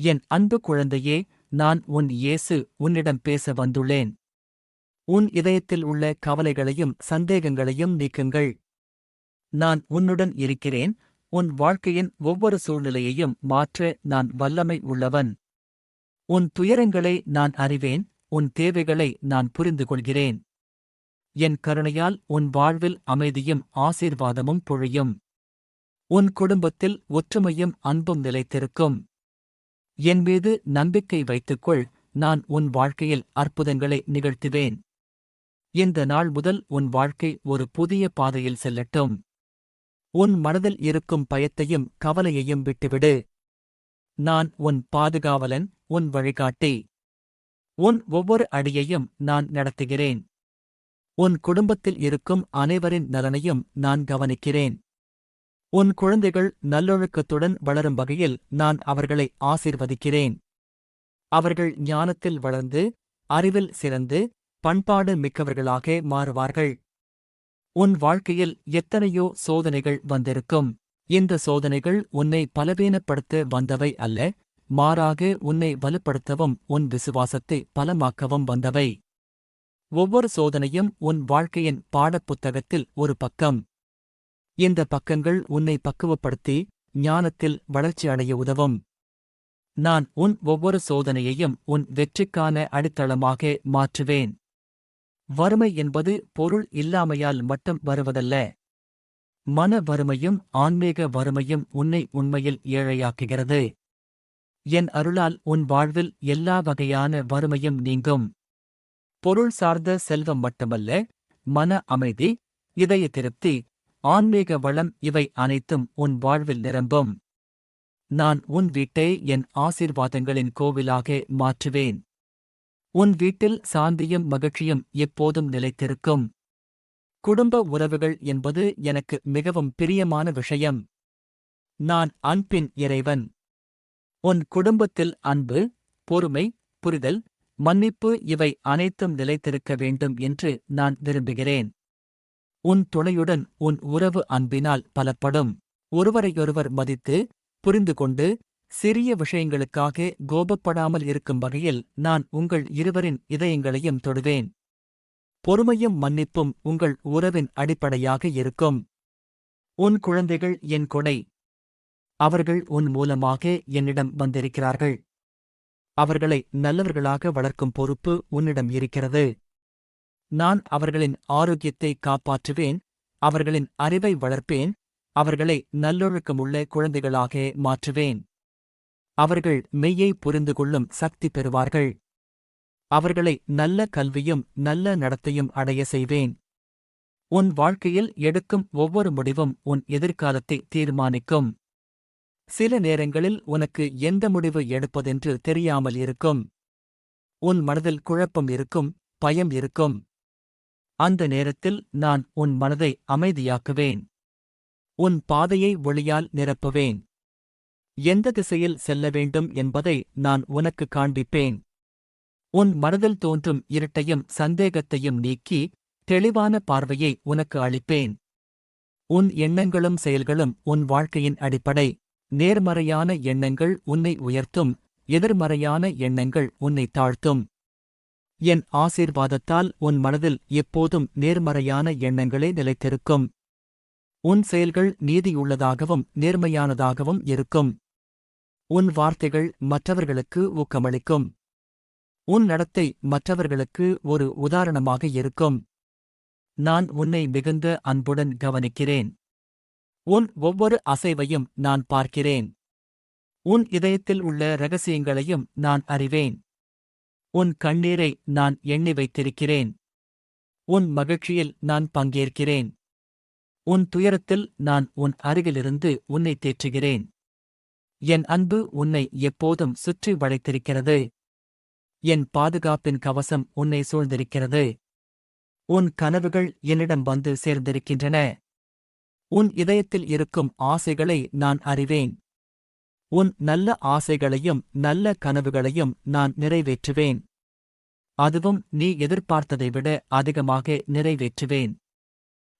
என் அன்பு குழந்தையே நான் உன் இயேசு உன்னிடம் பேச வந்துள்ளேன். உன் இதயத்தில் உள்ள கவலைகளையும் சந்தேகங்களையும் நீக்குங்கள். நான் உன்னுடன் இருக்கிறேன் உன் வாழ்க்கையின் ஒவ்வொரு சூழ்நிலையையும் மாற்ற நான் வல்லமை உள்ளவன். உன் துயரங்களை நான் அறிவேன் உன் தேவைகளை நான் புரிந்து கொள்கிறேன் என் கருணையால் உன் வாழ்வில் அமைதியும் ஆசீர்வாதமும் பொழியும். உன் குடும்பத்தில் ஒற்றுமையும் அன்பும் நிலைத்திருக்கும். என் மீது நம்பிக்கை வைத்துக்கொள் நான் உன் வாழ்க்கையில் அற்புதங்களை நிகழ்த்துவேன். இந்த நாள் முதல் உன் வாழ்க்கை ஒரு புதிய பாதையில் செல்லட்டும். உன் மனதில் இருக்கும் பயத்தையும் கவலையையும் விட்டுவிடு. நான் உன் பாதுகாவலன் உன் வழிகாட்டி. உன் ஒவ்வொரு அடியையும் நான் நடத்துகிறேன். உன் குடும்பத்தில் இருக்கும் அனைவரின் நலனையும் நான் கவனிக்கிறேன். உன் குழந்தைகள் நல்லொழுக்கத்துடன் வளரும் வகையில் நான் அவர்களை ஆசீர்வதிக்கிறேன். அவர்கள் ஞானத்தில் வளர்ந்து அறிவில் சிறந்து பண்பாடு மிக்கவர்களாக மாறுவார்கள். உன் வாழ்க்கையில் எத்தனையோ சோதனைகள் வந்திருக்கும். இந்த சோதனைகள் உன்னை பலவீனப்படுத்த வந்தவை அல்ல மாறாக உன்னை வலுப்படுத்தவும் உன் விசுவாசத்தை பலமாக்கவும் வந்தவை. ஒவ்வொரு சோதனையும் உன் வாழ்க்கையின் பாடப்புத்தகத்தில் ஒரு பக்கம். இந்த பக்கங்கள் உன்னை பக்குவப்படுத்தி ஞானத்தில் வளர்ச்சி அடைய உதவும். நான் உன் ஒவ்வொரு சோதனையையும் உன் வெற்றிக்கான அடித்தளமாக மாற்றுவேன். வறுமை என்பது பொருள் இல்லாமையால் மட்டும் வருவதல்ல. மன வறுமையும் ஆன்மீக வறுமையும் உன்னை உண்மையில் ஏழையாக்குகிறது. என் அருளால் உன் வாழ்வில் எல்லா வகையான வறுமையும் நீங்கும். பொருள் சார்ந்த செல்வம் மட்டுமல்ல மன அமைதி இதய திருப்தி ஆன்மீக வளம் இவை அனைத்தும் உன் வாழ்வில் நிரம்பும். நான் உன் வீட்டை என் ஆசீர்வாதங்களின் கோவிலாக மாற்றுவேன். உன் வீட்டில் சாந்தியும் மகிழ்ச்சியும் எப்போதும் நிலைத்திருக்கும். குடும்ப உறவுகள் என்பது எனக்கு மிகவும் பிரியமான விஷயம். நான் அன்பின் இறைவன். உன் குடும்பத்தில் அன்பு பொறுமை புரிதல் மன்னிப்பு இவை அனைத்தும் நிலைத்திருக்க வேண்டும் என்று நான் விரும்புகிறேன். உன் துணையுடன் உன் உறவு அன்பினால் பலப்படும். ஒருவரையொருவர் மதித்து புரிந்து கொண்டு சிறிய விஷயங்களுக்காக கோபப்படாமல் இருக்கும் வகையில் நான் உங்கள் இருவரின் இதயங்களையும் தொடுவேன். பொறுமையும் மன்னிப்பும் உங்கள் உறவின் அடிப்படையாக இருக்கும். உன் குழந்தைகள் என் கொடை. அவர்கள் உன் மூலமாக என்னிடம் வந்திருக்கிறார்கள். அவர்களை நல்லவர்களாக வளர்க்கும் பொறுப்பு உன்னிடம் இருக்கிறது. நான் அவர்களின் ஆரோக்கியத்தை காப்பாற்றுவேன் அவர்களின் அறிவை வளர்ப்பேன் அவர்களை நல்லொழுக்கமுள்ள குழந்தைகளாக மாற்றுவேன். அவர்கள் மெய்யை புரிந்து கொள்ளும் சக்தி பெறுவார்கள். அவர்களை நல்ல கல்வியும் நல்ல நடத்தையும் அடைய செய்வேன். உன் வாழ்க்கையில் எடுக்கும் ஒவ்வொரு முடிவும் உன் எதிர்காலத்தை தீர்மானிக்கும். சில நேரங்களில் உனக்கு எந்த முடிவு எடுப்பதென்று தெரியாமல் இருக்கும். உன் மனதில் குழப்பம் இருக்கும் பயம் இருக்கும். அந்த நேரத்தில் நான் உன் மனதை அமைதியாக்குவேன். உன் பாதையை ஒளியால் நிரப்புவேன். எந்த திசையில் செல்ல வேண்டும் என்பதை நான் உனக்கு காண்பிப்பேன். உன் மனதில் தோன்றும் இருட்டையும் சந்தேகத்தையும் நீக்கி தெளிவான பார்வையை உனக்கு அளிப்பேன். உன் எண்ணங்களும் செயல்களும் உன் வாழ்க்கையின் அடிப்படை. நேர்மறையான எண்ணங்கள் உன்னை உயர்த்தும் எதிர்மறையான எண்ணங்கள் உன்னை தாழ்த்தும். என் ஆசீர்வாதத்தால் உன் மனதில் எப்போதும் நேர்மறையான எண்ணங்களே நிலைத்திருக்கும். உன் செயல்கள் நீதியுள்ளதாகவும் நேர்மையானதாகவும் இருக்கும். உன் வார்த்தைகள் மற்றவர்களுக்கு ஊக்கமளிக்கும். உன் நடத்தை மற்றவர்களுக்கு ஒரு உதாரணமாக இருக்கும். நான் உன்னை மிகுந்த அன்புடன் கவனிக்கிறேன். உன் ஒவ்வொரு அசைவையும் நான் பார்க்கிறேன். உன் இதயத்தில் உள்ள ரகசியங்களையும் நான் அறிவேன். உன் கண்ணீரை நான் எண்ணி வைத்திருக்கிறேன். உன் மகிழ்ச்சியில் நான் பங்கேற்கிறேன். உன் துயரத்தில் நான் உன் அருகிலிருந்து உன்னை தேற்றுகிறேன். என் அன்பு உன்னை எப்போதும் சுற்றி வளைத்திருக்கிறது. என் பாதுகாப்பின் கவசம் உன்னை சூழ்ந்திருக்கிறது. உன் கனவுகள் என்னிடம் வந்து சேர்ந்திருக்கின்றன. உன் இதயத்தில் இருக்கும் ஆசைகளை நான் அறிவேன். உன் நல்ல ஆசைகளையும் நல்ல கனவுகளையும் நான் நிறைவேற்றுவேன். அதுவும் நீ எதிர்பார்த்ததை விட அதிகமாக நிறைவேற்றுவேன்.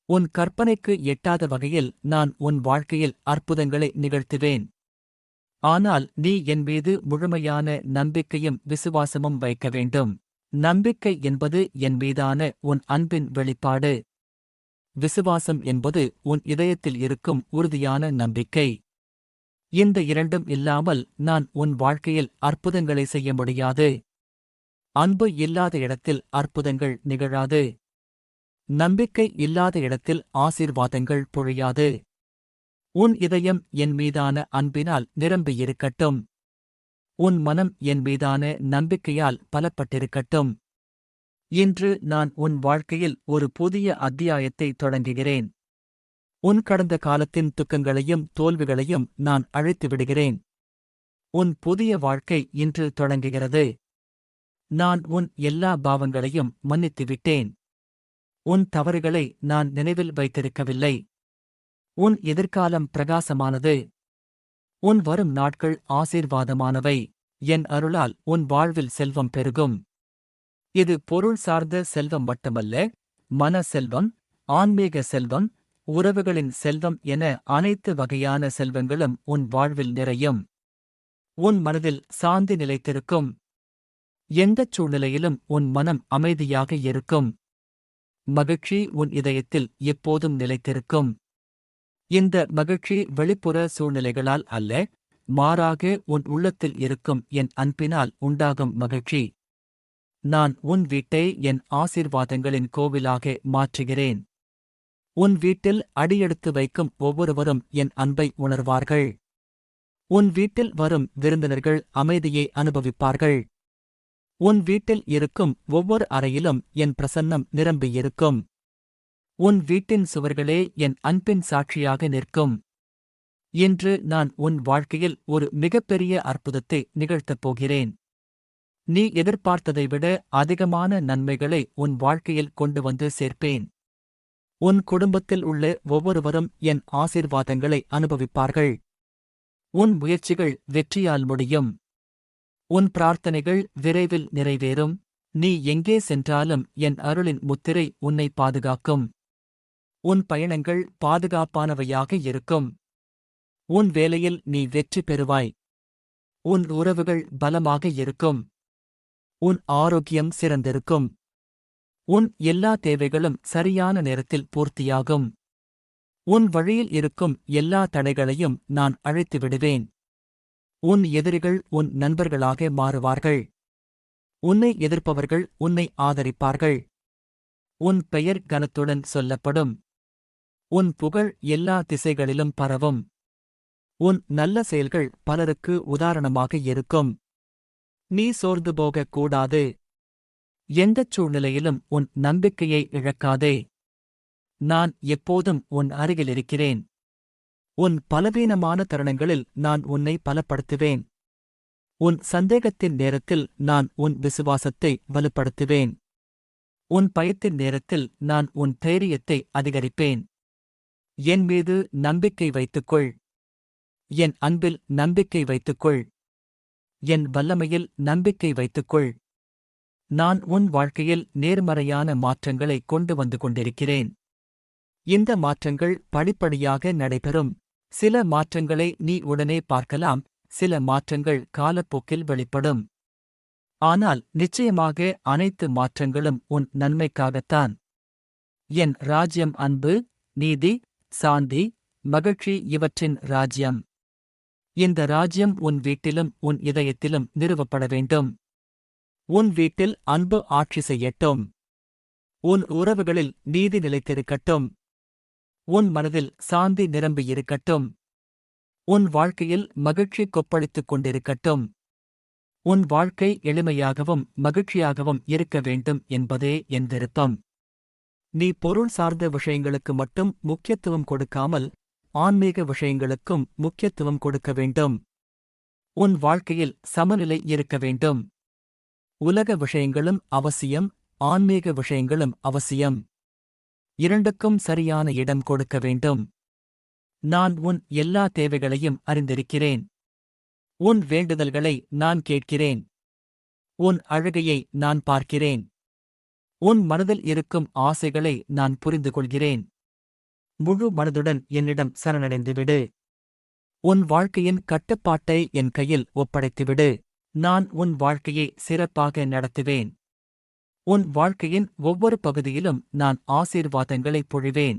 உன் கற்பனைக்கு எட்டாத வகையில் நான் உன் வாழ்க்கையில் அற்புதங்களை நிகழ்த்துவேன். ஆனால் நீ என் மீது முழுமையான நம்பிக்கையும் விசுவாசமும் வைக்க வேண்டும். நம்பிக்கை என்பது என் மீதான உன் அன்பின் வெளிப்பாடு. விசுவாசம் என்பது உன் இதயத்தில் இருக்கும் உறுதியான நம்பிக்கை. இந்த இரண்டும் இல்லாமல் நான் உன் வாழ்க்கையில் அற்புதங்களை செய்ய முடியாது. அன்பு இல்லாத இடத்தில் அற்புதங்கள் நிகழாது. நம்பிக்கை இல்லாத இடத்தில் ஆசீர்வாதங்கள் பொழியாது. உன் இதயம் என் மீதான அன்பினால் நிரம்பியிருக்கட்டும் உன் மனம் என் மீதான நம்பிக்கையால் பலப்பட்டிருக்கட்டும். இன்று நான் உன் வாழ்க்கையில் ஒரு புதிய அத்தியாயத்தை தொடங்குகிறேன். உன் கடந்த காலத்தின் துக்கங்களையும் தோல்விகளையும் நான் அழைத்து விடுகிறேன். உன் புதிய வாழ்க்கை இன்று தொடங்குகிறது. நான் உன் எல்லா பாவங்களையும் மன்னித்துவிட்டேன் உன் தவறுகளை நான் நினைவில் வைத்திருக்கவில்லை. உன் எதிர்காலம் பிரகாசமானது. உன் வரும் நாட்கள் ஆசீர்வாதமானவை. என் அருளால் உன் வாழ்வில் செல்வம் பெருகும். இது பொருள் சார்ந்த செல்வம் மட்டுமல்ல மன செல்வம் ஆன்மீக செல்வம் உறவுகளின் செல்வம் என அனைத்து வகையான செல்வங்களும் உன் வாழ்வில் நிறையும். உன் மனதில் சாந்தி நிலைத்திருக்கும். எந்தச் சூழ்நிலையிலும் உன் மனம் அமைதியாக இருக்கும். மகிழ்ச்சி உன் இதயத்தில் எப்போதும் நிலைத்திருக்கும். இந்த மகிழ்ச்சி வெளிப்புற சூழ்நிலைகளால் அல்ல மாறாக உன் உள்ளத்தில் இருக்கும் என் அன்பினால் உண்டாகும் மகிழ்ச்சி. நான் உன் வீட்டை என் ஆசீர்வாதங்களின் கோவிலாக மாற்றுகிறேன். உன் வீட்டில் அடியெடுத்து வைக்கும் ஒவ்வொருவரும் என் அன்பை உணர்வார்கள். உன் வீட்டில் வரும் விருந்தினர்கள் அமைதியை அனுபவிப்பார்கள். உன் வீட்டில் இருக்கும் ஒவ்வொரு அறையிலும் என் பிரசன்னம் நிரம்பியிருக்கும் உன் வீட்டின் சுவர்களே என் அன்பின் சாட்சியாக நிற்கும். இன்று நான் உன் வாழ்க்கையில் ஒரு மிகப்பெரிய அற்புதத்தை நிகழ்த்தப் போகிறேன். நீ எதிர்பார்த்ததை விட அதிகமான நன்மைகளை உன் வாழ்க்கையில் கொண்டு வந்து சேர்ப்பேன். உன் குடும்பத்தில் உள்ள ஒவ்வொருவரும் என் ஆசீர்வாதங்களை அனுபவிப்பார்கள். உன் முயற்சிகள் வெற்றியால் முடியும். உன் பிரார்த்தனைகள் விரைவில் நிறைவேறும். நீ எங்கே சென்றாலும் என் அருளின் முத்திரை உன்னை பாதுகாக்கும். உன் பயணங்கள் பாதுகாப்பானவையாக இருக்கும். உன் வேலையில் நீ வெற்றி பெறுவாய். உன் உறவுகள் பலமாக இருக்கும். உன் ஆரோக்கியம் சிறந்திருக்கும். உன் எல்லா தேவைகளும் சரியான நேரத்தில் பூர்த்தியாகும். உன் வழியில் இருக்கும் எல்லா தடைகளையும் நான் அழைத்து விடுவேன். உன் எதிரிகள் உன் நண்பர்களாக மாறுவார்கள். உன்னை எதிர்ப்பவர்கள் உன்னை ஆதரிப்பார்கள். உன் பெயர் கனத்துடன் சொல்லப்படும். உன் புகழ் எல்லா திசைகளிலும் பரவும். உன் நல்ல செயல்கள் பலருக்கு உதாரணமாக இருக்கும். நீ சோர்ந்து போகக் கூடாது எந்தச் சூழ்நிலையிலும் உன் நம்பிக்கையை இழக்காதே. நான் எப்போதும் உன் அருகில் இருக்கிறேன் உன் பலவீனமான தருணங்களில் நான் உன்னை பலப்படுத்துவேன். உன் சந்தேகத்தின் நேரத்தில் நான் உன் விசுவாசத்தை வலுப்படுத்துவேன். உன் பயத்தின் நேரத்தில் நான் உன் தைரியத்தை அதிகரிப்பேன். என் மீது நம்பிக்கை வைத்துக்கொள். என் அன்பில் நம்பிக்கை வைத்துக்கொள். என் வல்லமையில் நம்பிக்கை வைத்துக்கொள். நான் உன் வாழ்க்கையில் நேர்மறையான மாற்றங்களை கொண்டு வந்து கொண்டிருக்கிறேன். இந்த மாற்றங்கள் படிப்படியாக நடைபெறும். சில மாற்றங்களை நீ உடனே பார்க்கலாம். சில மாற்றங்கள் காலப்போக்கில் வெளிப்படும். ஆனால் நிச்சயமாக அனைத்து மாற்றங்களும் உன் நன்மைக்காகத்தான். என் ராஜ்யம் அன்பு நீதி சாந்தி மகிழ்ச்சி இவற்றின் ராஜ்யம். இந்த ராஜ்யம் உன் வீட்டிலும் உன் இதயத்திலும் நிறுவப்பட வேண்டும். உன் வீட்டில் அன்பு ஆட்சி செய்யட்டும். உன் உறவுகளில் நீதி நிலைத்திருக்கட்டும். உன் மனதில் சாந்தி நிரம்பியிருக்கட்டும் உன் வாழ்க்கையில் மகிழ்ச்சி கொப்பளித்துக் கொண்டிருக்கட்டும். உன் வாழ்க்கை எளிமையாகவும் மகிழ்ச்சியாகவும் இருக்க வேண்டும் என்பதே என் விருப்பம். நீ பொருள் சார்ந்த விஷயங்களுக்கு மட்டும் முக்கியத்துவம் கொடுக்காமல் ஆன்மீக விஷயங்களுக்கும் முக்கியத்துவம் கொடுக்க வேண்டும். உன் வாழ்க்கையில் சமநிலை இருக்க வேண்டும். உலக விஷயங்களும் அவசியம் ஆன்மீக விஷயங்களும் அவசியம். இரண்டுக்கும் சரியான இடம் கொடுக்க வேண்டும். நான் உன் எல்லா தேவைகளையும் அறிந்திருக்கிறேன். உன் வேண்டுதல்களை நான் கேட்கிறேன். உன் அழகையை நான் பார்க்கிறேன். உன் மனதில் இருக்கும் ஆசைகளை நான் புரிந்து கொள்கிறேன். முழு மனதுடன் என்னிடம் சரணடைந்துவிடு. உன் வாழ்க்கையின் கட்டுப்பாட்டை என் கையில் ஒப்படைத்துவிடு. நான் உன் வாழ்க்கையை சிறப்பாக நடத்துவேன். உன் வாழ்க்கையின் ஒவ்வொரு பகுதியிலும் நான் ஆசீர்வாதங்களை பொழிவேன்.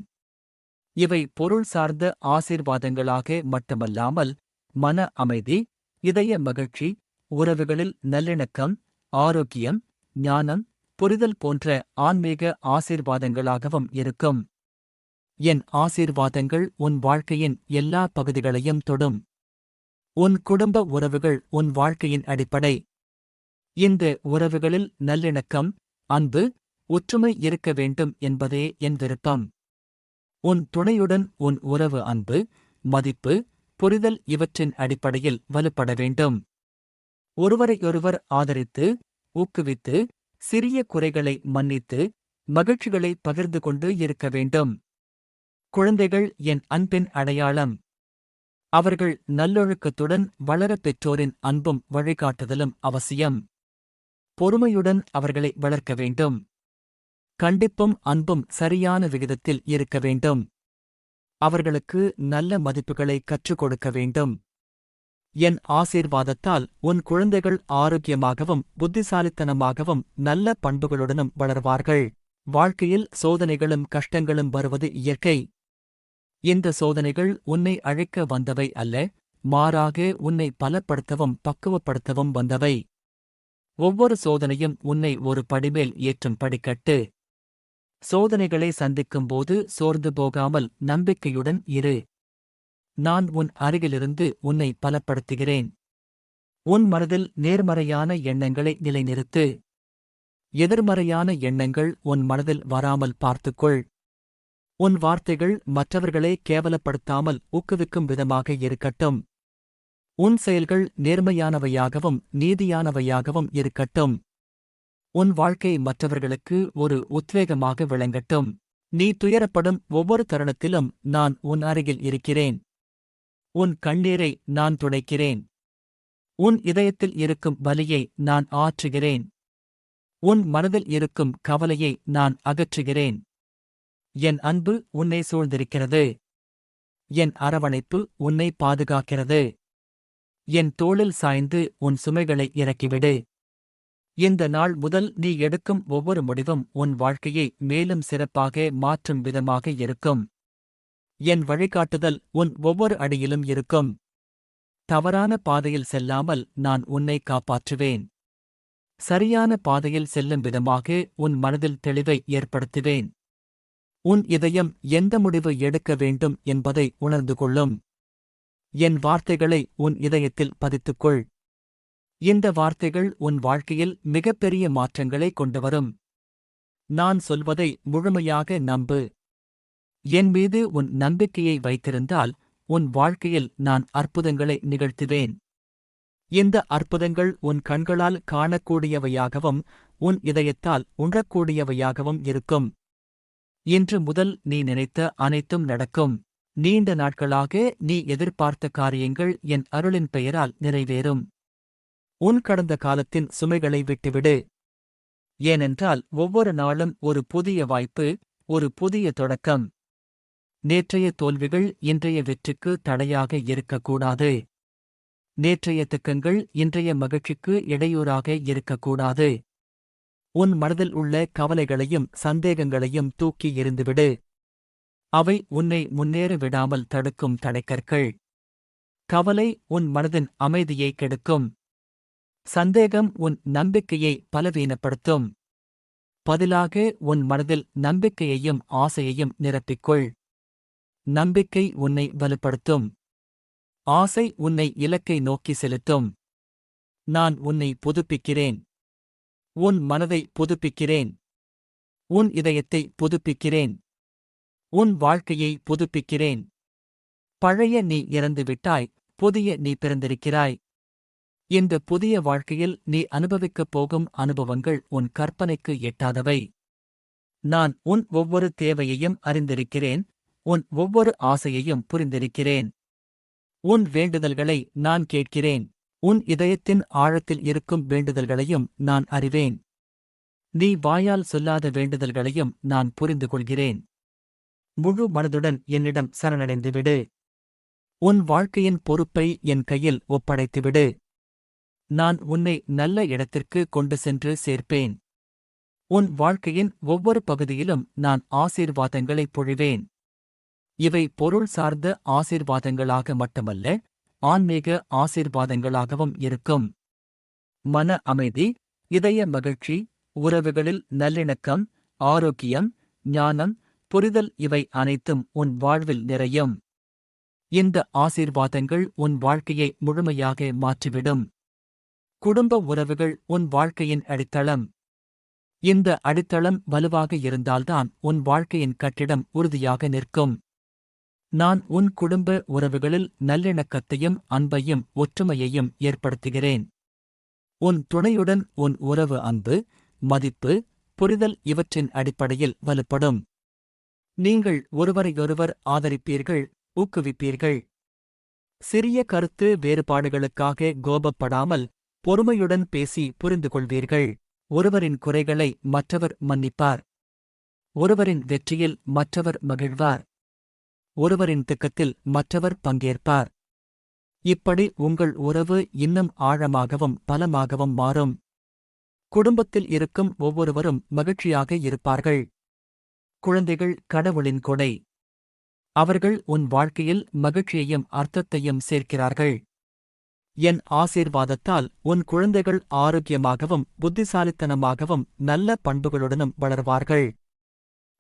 இவை பொருள் சார்ந்த ஆசீர்வாதங்களாக மட்டுமல்லாமல் மன அமைதி இதய மகிழ்ச்சி உறவுகளில் நல்லிணக்கம் ஆரோக்கியம் ஞானம் புரிதல் போன்ற ஆன்மீக ஆசீர்வாதங்களாகவும் இருக்கும். என் ஆசீர்வாதங்கள் உன் வாழ்க்கையின் எல்லா பகுதிகளையும் தொடும். உன் குடும்ப உறவுகள் உன் வாழ்க்கையின் அடிப்படை. இந்த உறவுகளில் நல்லிணக்கம் அன்பு ஒற்றுமை இருக்க வேண்டும் என்பதே என் விருப்பம். உன் துணையுடன் உன் உறவு அன்பு மதிப்பு புரிதல் இவற்றின் அடிப்படையில் வலுப்பட வேண்டும். ஒருவரையொருவர் ஆதரித்து ஊக்குவித்து சிறிய குறைகளை மன்னித்து மகிழ்ச்சிகளை பகிர்ந்து கொண்டு இருக்க வேண்டும். குழந்தைகள் என் அன்பின் அடையாளம். அவர்கள் நல்லொழுக்கத்துடன் வளர பெற்றோரின் அன்பும் வழிகாட்டுதலும் அவசியம். பொறுமையுடன் அவர்களை வளர்க்க வேண்டும். கண்டிப்பும் அன்பும் சரியான விகிதத்தில் இருக்க வேண்டும். அவர்களுக்கு நல்ல மதிப்புகளை கற்றுக் கொடுக்க வேண்டும். என் ஆசீர்வாதத்தால் உன் குழந்தைகள் ஆரோக்கியமாகவும் புத்திசாலித்தனமாகவும் நல்ல பண்புகளுடனும் வளர்வார்கள். வாழ்க்கையில் சோதனைகளும் கஷ்டங்களும் வருவது இயற்கை. இந்த சோதனைகள் உன்னை அழைக்க வந்தவை அல்ல மாறாக உன்னை பலப்படுத்தவும் பக்குவப்படுத்தவும் வந்தவை. ஒவ்வொரு சோதனையும் உன்னை ஒரு படிமேல் ஏற்றும் படிக்கட்டு. சோதனைகளை சந்திக்கும்போது சோர்ந்து போகாமல் நம்பிக்கையுடன் இரு. நான் உன் அருகிலிருந்து உன்னை பலப்படுத்துகிறேன். உன் மனதில் நேர்மறையான எண்ணங்களை நிலைநிறுத்து. எதிர்மறையான எண்ணங்கள் உன் மனதில் வராமல் பார்த்துக்கொள். உன் வார்த்தைகள் மற்றவர்களை கேவலப்படுத்தாமல் ஊக்குவிக்கும் விதமாக இருக்கட்டும். உன் செயல்கள் நேர்மையானவையாகவும் நீதியானவையாகவும் இருக்கட்டும். உன் வாழ்க்கை மற்றவர்களுக்கு ஒரு உத்வேகமாக விளங்கட்டும். நீ துயரப்படும் ஒவ்வொரு தருணத்திலும் நான் உன் அருகில் இருக்கிறேன். உன் கண்ணீரை நான் துடைக்கிறேன். உன் இதயத்தில் இருக்கும் வலியை நான் ஆற்றுகிறேன். உன் மனதில் இருக்கும் கவலையை நான் அகற்றுகிறேன். என் அன்பு உன்னை சூழ்ந்திருக்கிறது. என் அரவணைப்பு உன்னை பாதுகாக்கிறது. என் தோளில் சாய்ந்து உன் சுமைகளை இறக்கிவிடு. இந்த நாள் முதல் நீ எடுக்கும் ஒவ்வொரு முடிவும் உன் வாழ்க்கையை மேலும் சிறப்பாக மாற்றும் விதமாக இருக்கும். என் வழிகாட்டுதல் உன் ஒவ்வொரு அடியிலும் இருக்கும். தவறான பாதையில் செல்லாமல் நான் உன்னை காப்பாற்றுவேன். சரியான பாதையில் செல்லும் விதமாக உன் மனதில் தெளிவை ஏற்படுத்துவேன். உன் இதயம் எந்த முடிவு எடுக்க வேண்டும் என்பதை உணர்ந்து கொள்ளும். என் வார்த்தைகளை உன் இதயத்தில் பதித்துக்கொள். இந்த வார்த்தைகள் உன் வாழ்க்கையில் மிகப்பெரிய மாற்றங்களை கொண்டுவரும் நான் சொல்வதை முழுமையாக நம்பு. என் மீது உன் நம்பிக்கையை வைத்திருந்தால் உன் வாழ்க்கையில் நான் அற்புதங்களை நிகழ்த்துவேன். இந்த அற்புதங்கள் உன் கண்களால் காணக்கூடியவையாகவும் உன் இதயத்தால் உணரக்கூடியவையாகவும் இருக்கும். இன்று முதல் நீ நினைத்த அனைத்தும் நடக்கும். நீண்ட நாட்களாக நீ எதிர்பார்த்த காரியங்கள் என் அருளின் பெயரால் நிறைவேறும். உன் கடந்த காலத்தின் சுமைகளை விட்டுவிடு. ஏனென்றால் ஒவ்வொரு நாளும் ஒரு புதிய வாய்ப்பு ஒரு புதிய தொடக்கம். நேற்றைய தோல்விகள் இன்றைய வெற்றிக்கு தடையாக இருக்கக்கூடாது. நேற்றைய திக்கங்கள் இன்றைய மகிழ்ச்சிக்கு இடையூறாக இருக்கக்கூடாது. உன் மனதில் உள்ள கவலைகளையும் சந்தேகங்களையும் தூக்கி எறிந்துவிடு. அவை உன்னை முன்னேற விடாமல் தடுக்கும் தடைக்கற்கள் கவலை உன் மனதின் அமைதியை கெடுக்கும். சந்தேகம் உன் நம்பிக்கையை பலவீனப்படுத்தும். பதிலாக உன் மனதில் நம்பிக்கையையும் ஆசையையும் நிரப்பிக்கொள். நம்பிக்கை உன்னை வலுப்படுத்தும். ஆசை உன்னை இலக்கை நோக்கி செலுத்தும். நான் உன்னை புதுப்பிக்கிறேன். உன் மனதை புதுப்பிக்கிறேன். உன் இதயத்தை புதுப்பிக்கிறேன். உன் வாழ்க்கையை புதுப்பிக்கிறேன். பழைய நீ இறந்துவிட்டாய் புதிய நீ பிறந்திருக்கிறாய். இந்த புதிய வாழ்க்கையில் நீ அனுபவிக்கப் போகும் அனுபவங்கள் உன் கற்பனைக்கு எட்டாதவை. நான் உன் ஒவ்வொரு தேவையையும் அறிந்திருக்கிறேன் உன் ஒவ்வொரு ஆசையையும் புரிந்திருக்கிறேன். உன் வேண்டுதல்களை நான் கேட்கிறேன். உன் இதயத்தின் ஆழத்தில் இருக்கும் வேண்டுதல்களையும் நான் அறிவேன். நீ வாயால் சொல்லாத வேண்டுதல்களையும் நான் புரிந்து கொள்கிறேன் முழு மனதுடன் என்னிடம் சரணடைந்துவிடு. உன் வாழ்க்கையின் பொறுப்பை என் கையில் ஒப்படைத்துவிடு. நான் உன்னை நல்ல இடத்திற்கு கொண்டு சென்று சேர்ப்பேன். உன் வாழ்க்கையின் ஒவ்வொரு பகுதியிலும் நான் ஆசீர்வாதங்களை பொழிவேன். இவை பொருள் சார்ந்த ஆசீர்வாதங்களாக மட்டுமல்ல ஆன்மீக ஆசீர்வாதங்களாகவும் இருக்கும். மன அமைதி இதய மகிழ்ச்சி உறவுகளில் நல்லிணக்கம் ஆரோக்கியம் ஞானம் புரிதல் இவை அனைத்தும் உன் வாழ்வில் நிறையும். இந்த ஆசீர்வாதங்கள் உன் வாழ்க்கையை முழுமையாக மாற்றிவிடும். குடும்ப உறவுகள் உன் வாழ்க்கையின் அடித்தளம். இந்த அடித்தளம் வலுவாக இருந்தால்தான் உன் வாழ்க்கையின் கட்டிடம் உறுதியாக நிற்கும். நான் உன் குடும்ப உறவுகளில் நல்லிணக்கத்தையும் அன்பையும் ஒற்றுமையையும் ஏற்படுத்துகிறேன். உன் துணையுடன் உன் உறவு அன்பு மதிப்பு புரிதல் இவற்றின் அடிப்படையில் வலுப்படும். நீங்கள் ஒருவரையொருவர் ஆதரிப்பீர்கள் ஊக்குவிப்பீர்கள். சிறிய கருத்து வேறுபாடுகளுக்காக கோபப்படாமல் பொறுமையுடன் பேசி புரிந்து கொள்வீர்கள். ஒருவரின் குறைகளை மற்றவர் மன்னிப்பார். ஒருவரின் வெற்றியில் மற்றவர் மகிழ்வார். ஒருவரின் திக்கத்தில் மற்றவர் பங்கேற்பார். இப்படி உங்கள் உறவு இன்னும் ஆழமாகவும் பலமாகவும் மாறும். குடும்பத்தில் இருக்கும் ஒவ்வொருவரும் மகிழ்ச்சியாக இருப்பார்கள். குழந்தைகள் கடவுளின் கொடை. அவர்கள் உன் வாழ்க்கையில் மகிழ்ச்சியையும் அர்த்தத்தையும் சேர்க்கிறார்கள். என் ஆசீர்வாதத்தால் உன் குழந்தைகள் ஆரோக்கியமாகவும் புத்திசாலித்தனமாகவும் நல்ல பண்புகளுடனும் வளர்வார்கள்.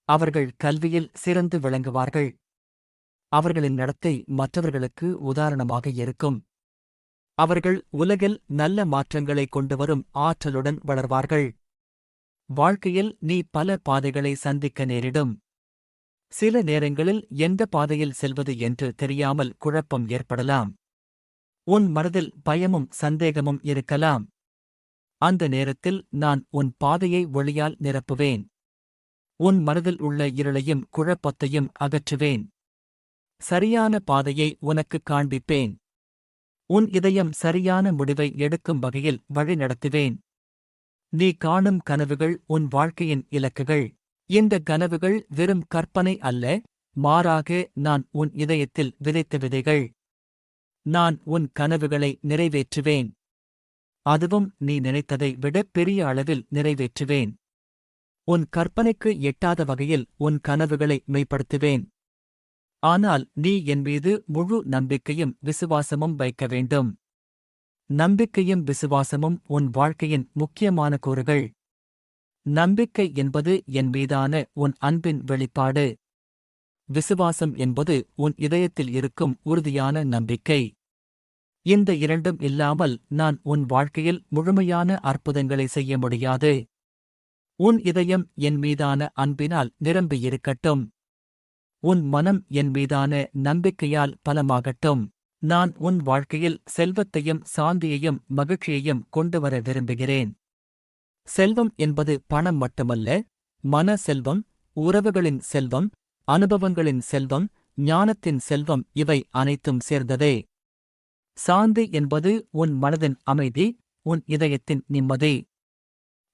அவர்கள் கல்வியில் சிறந்து விளங்குவார்கள். அவர்களின் நடத்தை மற்றவர்களுக்கு உதாரணமாக இருக்கும். அவர்கள் உலகில் நல்ல மாற்றங்களை கொண்டுவரும் ஆற்றலுடன் வளர்வார்கள். வாழ்க்கையில் நீ பல பாதைகளை சந்திக்க நேரிடும். சில நேரங்களில் எந்த பாதையில் செல்வது என்று தெரியாமல் குழப்பம் ஏற்படலாம். உன் மனதில் பயமும் சந்தேகமும் இருக்கலாம். அந்த நேரத்தில் நான் உன் பாதையை ஒளியால் நிரப்புவேன். உன் மனதில் உள்ள இருளையும் குழப்பத்தையும் அகற்றுவேன். சரியான பாதையை உனக்கு காண்பிப்பேன். உன் இதயம் சரியான முடிவை எடுக்கும் வகையில் வழிநடத்துவேன் நீ காணும் கனவுகள் உன் வாழ்க்கையின் இலக்குகள். இந்த கனவுகள் வெறும் கற்பனை அல்ல மாறாக நான் உன் இதயத்தில் விதைத்த விதைகள். நான் உன் கனவுகளை நிறைவேற்றுவேன். அதுவும் நீ நினைத்ததை விட பெரிய அளவில் நிறைவேற்றுவேன். உன் கற்பனைக்கு எட்டாத வகையில் உன் கனவுகளை மெய்ப்படுத்துவேன். ஆனால் நீ என் மீது முழு நம்பிக்கையும் விசுவாசமும் வைக்க வேண்டும். நம்பிக்கையும் விசுவாசமும் உன் வாழ்க்கையின் முக்கியமான கூறுகள். நம்பிக்கை என்பது என் மீதான உன் அன்பின் வெளிப்பாடு. விசுவாசம் என்பது உன் இதயத்தில் இருக்கும் உறுதியான நம்பிக்கை. இந்த இரண்டும் இல்லாமல் நான் உன் வாழ்க்கையில் முழுமையான அற்புதங்களை செய்ய முடியாது. உன் இதயம் என் மீதான அன்பினால் நிரம்பியிருக்கட்டும். உன் மனம் என் மீதான நம்பிக்கையால் பலமாகட்டும். நான் உன் வாழ்க்கையில் செல்வத்தையும் சாந்தியையும் மகிழ்ச்சியையும் கொண்டுவர விரும்புகிறேன். செல்வம் என்பது பணம் மட்டுமல்ல மன செல்வம் உறவுகளின் செல்வம் அனுபவங்களின் செல்வம் ஞானத்தின் செல்வம் இவை அனைத்தும் சேர்ந்ததே. சாந்தி என்பது உன் மனதின் அமைதி உன் இதயத்தின் நிம்மதி.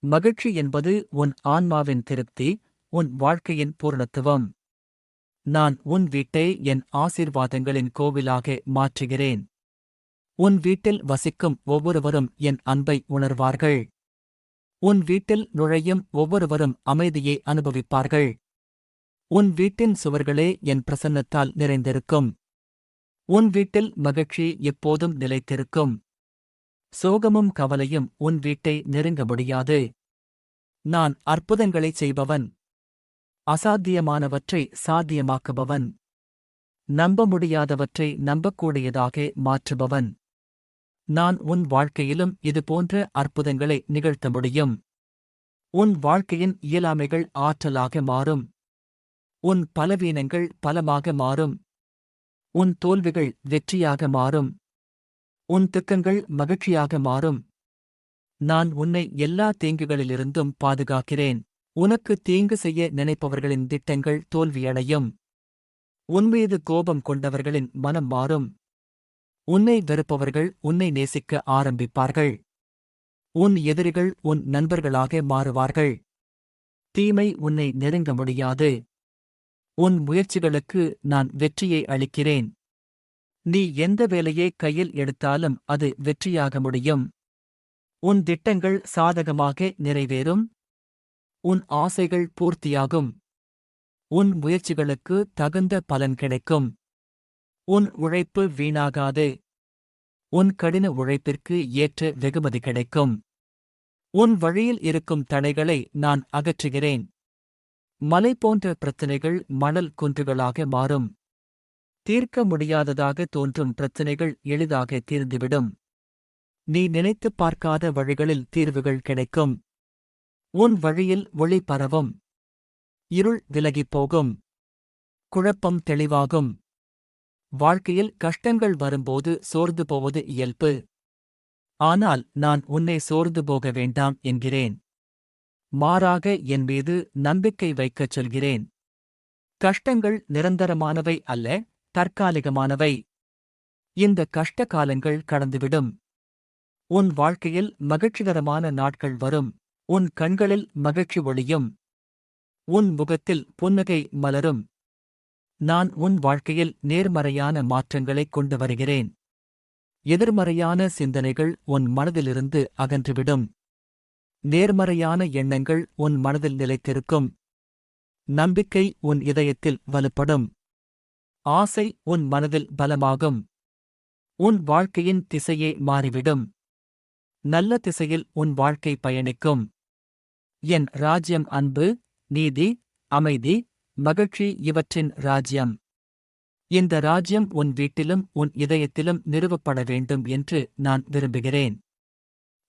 மகிழ்ச்சி என்பது உன் ஆன்மாவின் திருப்தி உன் வாழ்க்கையின் பூர்ணத்துவம். நான் உன் வீட்டை என் ஆசீர்வாதங்களின் கோவிலாக மாற்றுகிறேன். உன் வீட்டில் வசிக்கும் ஒவ்வொருவரும் என் அன்பை உணர்வார்கள். உன் வீட்டில் நுழையும் ஒவ்வொருவரும் அமைதியை அனுபவிப்பார்கள். உன் வீட்டின் சுவர்களே என் பிரசன்னத்தால் நிறைந்திருக்கும். உன் வீட்டில் மகிழ்ச்சி எப்போதும் நிலைத்திருக்கும். சோகமும் கவலையும் உன் வீட்டை நெருங்க முடியாது. நான் அற்புதங்களைச் செய்பவன். அசாத்தியமானவற்றை சாத்தியமாக்குபவன். நம்ப முடியாதவற்றை நம்பக்கூடியதாக மாற்றுபவன். நான் உன் வாழ்க்கையிலும் இதுபோன்ற அற்புதங்களை நிகழ்த்த முடியும். உன் வாழ்க்கையின் இயலாமைகள் ஆற்றலாக மாறும். உன் பலவீனங்கள் பலமாக மாறும். உன் தோல்விகள் வெற்றியாக மாறும். உன் திக்கங்கள் மகிழ்ச்சியாக மாறும். நான் உன்னை எல்லா தீங்குகளிலிருந்தும் பாதுகாக்கிறேன். உனக்கு தீங்கு செய்ய நினைப்பவர்களின் திட்டங்கள் தோல்வியடையும். உன்மீது கோபம் கொண்டவர்களின் மனம் மாறும். உன்னை வெறுப்பவர்கள் உன்னை நேசிக்க ஆரம்பிப்பார்கள். உன் எதிரிகள் உன் நண்பர்களாக மாறுவார்கள். தீமை உன்னை நெருங்க முடியாது. உன் முயற்சிகளுக்கு நான் வெற்றியை அளிக்கிறேன். நீ எந்த வேலையை கையில் எடுத்தாலும் அது வெற்றியாக முடியும். உன் திட்டங்கள் சாதகமாக நிறைவேறும். உன் ஆசைகள் பூர்த்தியாகும். உன் முயற்சிகளுக்கு தகுந்த பலன் கிடைக்கும். உன் உழைப்பு வீணாகாது. உன் கடின உழைப்பிற்கு ஏற்ற வெகுமதி கிடைக்கும். உன் வழியில் இருக்கும் தடைகளை நான் அகற்றுகிறேன். மலை போன்ற பிரச்சனைகள் மணல் குன்றுகளாக மாறும். தீர்க்க முடியாததாக தோன்றும் பிரச்சனைகள் எளிதாக தீர்ந்துவிடும். நீ நினைத்துப் பார்க்காத வழிகளில் தீர்வுகள் கிடைக்கும். உன் வழியில் ஒளி பரவும். இருள் விலகிப் போகும் குழப்பம் தெளிவாகும். வாழ்க்கையில் கஷ்டங்கள் வரும்போது சோர்ந்து போவது இயல்பு. ஆனால் நான் உன்னை சோர்ந்து போக வேண்டாம் என்கிறேன். மாறாக என் மீது நம்பிக்கை வைக்கச் சொல்கிறேன். கஷ்டங்கள் நிரந்தரமானவை அல்ல தற்காலிகமானவை. இந்த கஷ்ட காலங்கள் கடந்துவிடும். உன் வாழ்க்கையில் மகிழ்ச்சிகரமான நாட்கள் வரும். உன் கண்களில் மகிழ்ச்சி ஒளியும். உன் முகத்தில் புன்னகை மலரும். நான் உன் வாழ்க்கையில் நேர்மறையான மாற்றங்களைக் கொண்டு வருகிறேன். எதிர்மறையான சிந்தனைகள் உன் மனதிலிருந்து அகன்றுவிடும். நேர்மறையான எண்ணங்கள் உன் மனதில் நிலைத்திருக்கும். நம்பிக்கை உன் இதயத்தில் வலுப்படும். ஆசை உன் மனதில் பலமாகும். உன் வாழ்க்கையின் திசையே மாறிவிடும். நல்ல திசையில் உன் வாழ்க்கை பயணிக்கும். என் ராஜ்யம் அன்பு நீதி அமைதி மகிழ்ச்சி இவற்றின் ராஜ்யம். இந்த ராஜ்யம் உன் வீட்டிலும் உன் இதயத்திலும் நிறுவப்பட வேண்டும் என்று நான் விரும்புகிறேன்.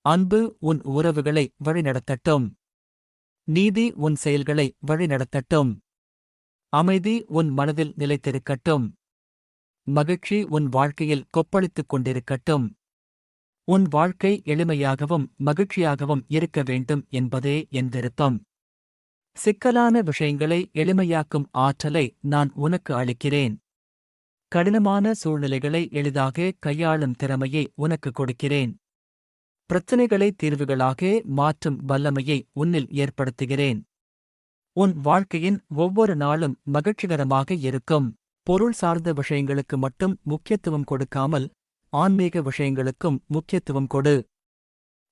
அன்பு உன் உறவுகளை வழிநடத்தட்டும். நீதி உன் செயல்களை வழிநடத்தட்டும். அமைதி உன் மனதில் நிலைத்திருக்கட்டும். மகிழ்ச்சி உன் வாழ்க்கையில் கொப்பளித்துக் கொண்டிருக்கட்டும். உன் வாழ்க்கை எளிமையாகவும் மகிழ்ச்சியாகவும் இருக்க வேண்டும் என்பதே என் விருப்பம் சிக்கலான விஷயங்களை எளிமையாக்கும் ஆற்றலை நான் உனக்கு அளிக்கிறேன். கடினமான சூழ்நிலைகளை எளிதாக கையாளும் திறமையை உனக்கு கொடுக்கிறேன். பிரச்சினைகளை தீர்வுகளாக மாற்றும் வல்லமையை உன்னில் ஏற்படுத்துகிறேன். உன் வாழ்க்கையின் ஒவ்வொரு நாளும் மகிழ்ச்சிகரமாக இருக்கும். பொருள் சார்ந்த விஷயங்களுக்கு மட்டும் முக்கியத்துவம் கொடுக்காமல் ஆன்மீக விஷயங்களுக்கும் முக்கியத்துவம் கொடு.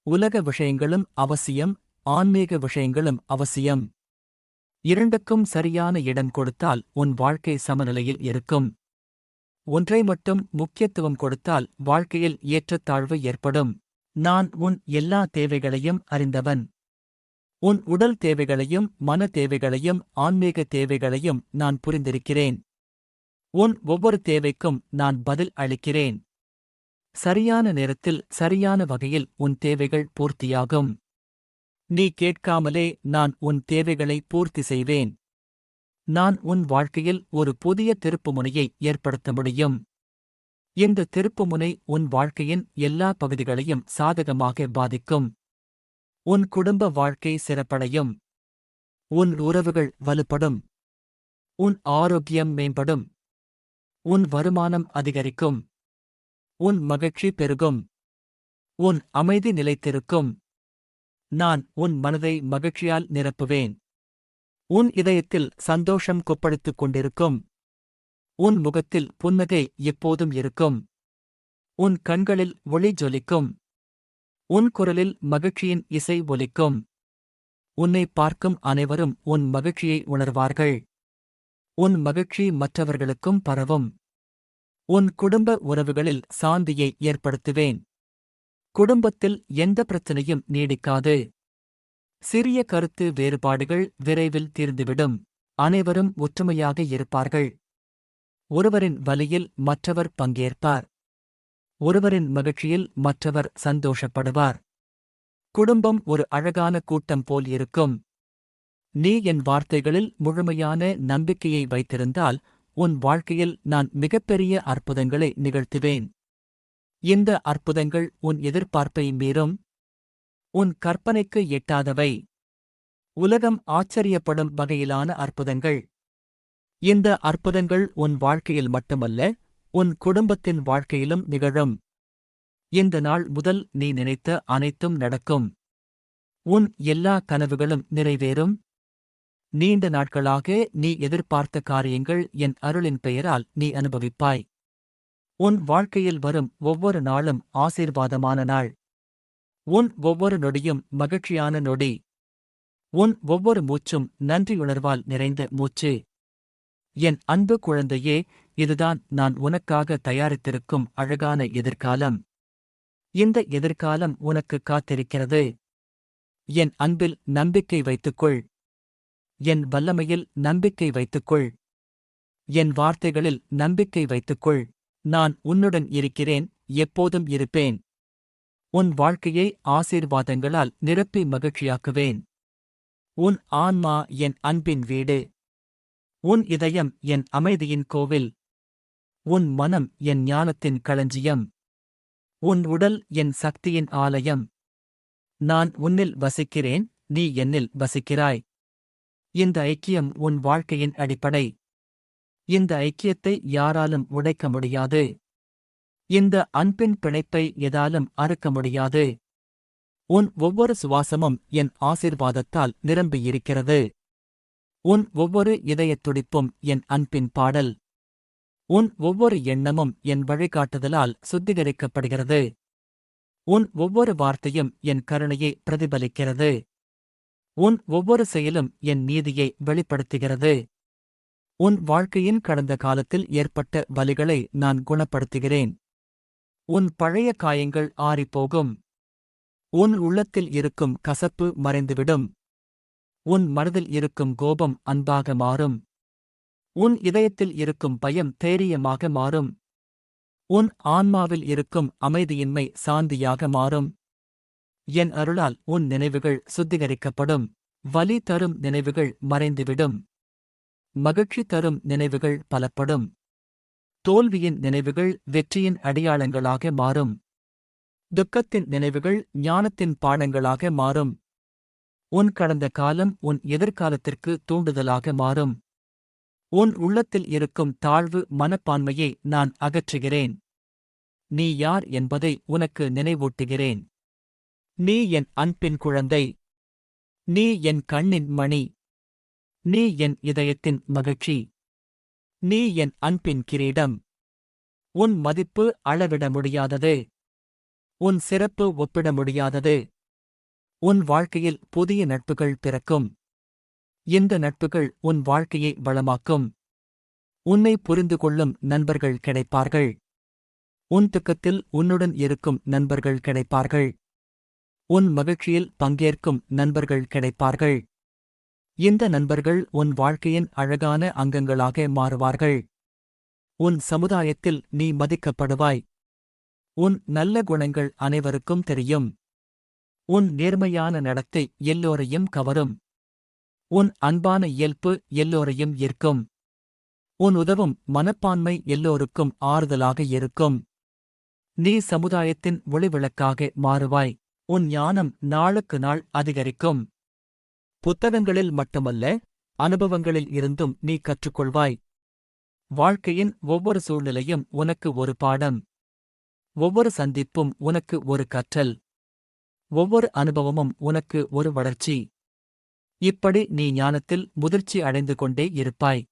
உலக விஷயங்களும் அவசியம் ஆன்மீக விஷயங்களும் அவசியம். இரண்டுக்கும் சரியான இடம் கொடுத்தால் உன் வாழ்க்கை சமநிலையில் இருக்கும். ஒன்றை மட்டும் முக்கியத்துவம் கொடுத்தால் வாழ்க்கையில் ஏற்றத்தாழ்வு ஏற்படும். நான் உன் எல்லா தேவைகளையும் அறிந்தவன். உன் உடல் தேவைகளையும் மன தேவைகளையும் ஆன்மீக தேவைகளையும் நான் புரிந்திருக்கிறேன். உன் ஒவ்வொரு தேவைக்கும் நான் பதில் அளிக்கிறேன். சரியான நேரத்தில் சரியான வகையில் உன் தேவைகள் பூர்த்தியாகும். நீ கேட்காமலே நான் உன் தேவைகளை பூர்த்தி செய்வேன். நான் உன் வாழ்க்கையில் ஒரு புதிய திருப்புமுனையை ஏற்படுத்த முடியும். இந்த திருப்புமுனை உன் வாழ்க்கையின் எல்லா பகுதிகளையும் சாதகமாக பாதிக்கும். உன் குடும்ப வாழ்க்கை சிறப்படையும். உன் உறவுகள் வலுப்படும். உன் ஆரோக்கியம் மேம்படும். உன் வருமானம் அதிகரிக்கும். உன் மகிழ்ச்சி பெருகும். உன் அமைதி நிலைத்திருக்கும். நான் உன் மனதை மகிழ்ச்சியால் நிரப்புவேன். உன் இதயத்தில் சந்தோஷம் கொப்பளித்துக் கொண்டிருக்கும். உன் முகத்தில் புன்னகை எப்போதும் இருக்கும். உன் கண்களில் ஒளி ஜொலிக்கும். உன் குரலில் மகிழ்ச்சியின் இசை ஒலிக்கும். உன்னை பார்க்கும் அனைவரும் உன் மகிழ்ச்சியை உணர்வார்கள். உன் மகிழ்ச்சி மற்றவர்களுக்கும் பரவும். உன் குடும்ப உறவுகளில் சாந்தியை ஏற்படுத்துவேன். குடும்பத்தில் எந்த பிரச்சனையும் நீடிக்காது. சிறிய கருத்து வேறுபாடுகள் விரைவில் தீர்ந்துவிடும். அனைவரும் ஒற்றுமையாக இருப்பார்கள். ஒருவரின் வலியில் மற்றவர் பங்கேற்பார். ஒருவரின் மகிழ்ச்சியில் மற்றவர் சந்தோஷப்படுவார். குடும்பம் ஒரு அழகான கூட்டம் போல் இருக்கும். நீ என் வார்த்தைகளில் முழுமையான நம்பிக்கையை வைத்திருந்தால் உன் வாழ்க்கையில் நான் மிகப்பெரிய அற்புதங்களை நிகழ்த்துவேன். இந்த அற்புதங்கள் உன் எதிர்பார்ப்பை மீறும். உன் கற்பனைக்கு எட்டாதவை. உலகம் ஆச்சரியப்படும் வகையிலான அற்புதங்கள். இந்த அற்புதங்கள் உன் வாழ்க்கையில் மட்டுமல்ல உன் குடும்பத்தின் வாழ்க்கையிலும் நிகழும். இந்த நாள் முதல் நீ நினைத்த அனைத்தும் நடக்கும். உன் எல்லா கனவுகளும் நிறைவேறும். நீண்ட நாட்களாக நீ எதிர்பார்த்த காரியங்கள் என் அருளின் பெயரால் நீ அனுபவிப்பாய். உன் வாழ்க்கையில் வரும் ஒவ்வொரு நாளும் ஆசீர்வாதமான நாள். உன் ஒவ்வொரு நொடியும் மகிழ்ச்சியான நொடி. உன் ஒவ்வொரு மூச்சும் நன்றியுணர்வால் நிறைந்த மூச்சு. என் அன்பு குழந்தையே இதுதான் நான் உனக்காக தயாரித்திருக்கும் அழகான எதிர்காலம். இந்த எதிர்காலம் உனக்கு காத்திருக்கிறது. என் அன்பில் நம்பிக்கை வைத்துக்கொள். என் வல்லமையில் நம்பிக்கை வைத்துக்கொள். என் வார்த்தைகளில் நம்பிக்கை வைத்துக்கொள். நான் உன்னுடன் இருக்கிறேன் எப்போதும் இருப்பேன். உன் வாழ்க்கையை ஆசீர்வாதங்களால் நிரப்பி மகிழ்ச்சியாக்குவேன். உன் ஆன்மா என் அன்பின் வீடு. உன் இதயம் என் அமைதியின் கோவில். உன் மனம் என் ஞானத்தின் களஞ்சியம். உன் உடல் என் சக்தியின் ஆலயம். நான் உன்னில் வசிக்கிறேன் நீ என்னில் வசிக்கிறாய். இந்த ஐக்கியம் உன் வாழ்க்கையின் அடிப்படை. இந்த ஐக்கியத்தை யாராலும் உடைக்க முடியாது. இந்த அன்பின் பிணைப்பை எதாலும் அறுக்க முடியாது. உன் ஒவ்வொரு சுவாசமும் என் ஆசீர்வாதத்தால் நிரம்பியிருக்கிறது. உன் ஒவ்வொரு இதயத் துடிப்பும் என் அன்பின் பாடல். உன் ஒவ்வொரு எண்ணமும் என் வழிகாட்டுதலால் சுத்திகரிக்கப்படுகிறது. உன் ஒவ்வொரு வார்த்தையும் என் கருணையை பிரதிபலிக்கிறது. உன் ஒவ்வொரு செயலும் என் நீதியை வெளிப்படுத்துகிறது. உன் வாழ்க்கையின் கடந்த காலத்தில் ஏற்பட்ட வலிகளை நான் குணப்படுத்துகிறேன். உன் பழைய காயங்கள் ஆறிப்போகும். உன் உள்ளத்தில் இருக்கும் கசப்பு மறைந்துவிடும். உன் மனதில் இருக்கும் கோபம் அன்பாக மாறும். உன் இதயத்தில் இருக்கும் பயம் தைரியமாக மாறும். உன் ஆன்மாவில் இருக்கும் அமைதியின்மை சாந்தியாக மாறும். என் அருளால் உன் நினைவுகள் சுத்திகரிக்கப்படும். வலி தரும் நினைவுகள் மறைந்துவிடும். மகிழ்ச்சி தரும் நினைவுகள் பலப்படும். தோல்வியின் நினைவுகள் வெற்றியின் அடையாளங்களாக மாறும். துக்கத்தின் நினைவுகள் ஞானத்தின் பாடங்களாக மாறும். உன் கடந்த காலம் உன் எதிர்காலத்திற்கு தூண்டுதலாக மாறும். உன் உள்ளத்தில் இருக்கும் தாழ்வு மனப்பான்மையை நான் அகற்றுகிறேன். நீ யார் என்பதை உனக்கு நினைவூட்டுகிறேன். நீ என் அன்பின் குழந்தை. நீ என் கண்ணின் மணி. நீ என் இதயத்தின் மகிழ்ச்சி. நீ என் அன்பின் கிரீடம். உன் மதிப்பு அளவிட முடியாதது. உன் சிறப்பு ஒப்பிட முடியாதது. உன் வாழ்க்கையில் புதிய நட்புகள் பிறக்கும். இந்த நட்புகள் உன் வாழ்க்கையை வளமாக்கும். உன்னை புரிந்து கொள்ளும் நண்பர்கள் கிடைப்பார்கள். உன் துக்கத்தில் உன்னுடன் இருக்கும் நண்பர்கள் கிடைப்பார்கள். உன் மகிழ்ச்சியில் பங்கேற்கும் நண்பர்கள் கிடைப்பார்கள். இந்த நண்பர்கள் உன் வாழ்க்கையின் அழகான அங்கங்களாக மாறுவார்கள். உன் சமுதாயத்தில் நீ மதிக்கப்படுவாய். உன் நல்ல குணங்கள் அனைவருக்கும் தெரியும். உன் நேர்மையான நடத்தை எல்லோரையும் கவரும். உன் அன்பான இயல்பு எல்லோரையும் ஈர்க்கும். உன் உதவும் மனப்பான்மை எல்லோருக்கும் ஆறுதலாக இருக்கும். நீ சமுதாயத்தின் ஒளிவிளக்காக மாறுவாய். உன் ஞானம் நாளுக்கு நாள் அதிகரிக்கும். புத்தகங்களில் மட்டுமல்ல அனுபவங்களில் இருந்தும் நீ கற்றுக்கொள்வாய். வாழ்க்கையின் ஒவ்வொரு சூழ்நிலையும் உனக்கு ஒரு பாடம். ஒவ்வொரு சந்திப்பும் உனக்கு ஒரு கற்றல். ஒவ்வொரு அனுபவமும் உனக்கு ஒரு வளர்ச்சி. இப்படி நீ ஞானத்தில் முதிர்ச்சி அடைந்து கொண்டே இருப்பாய்.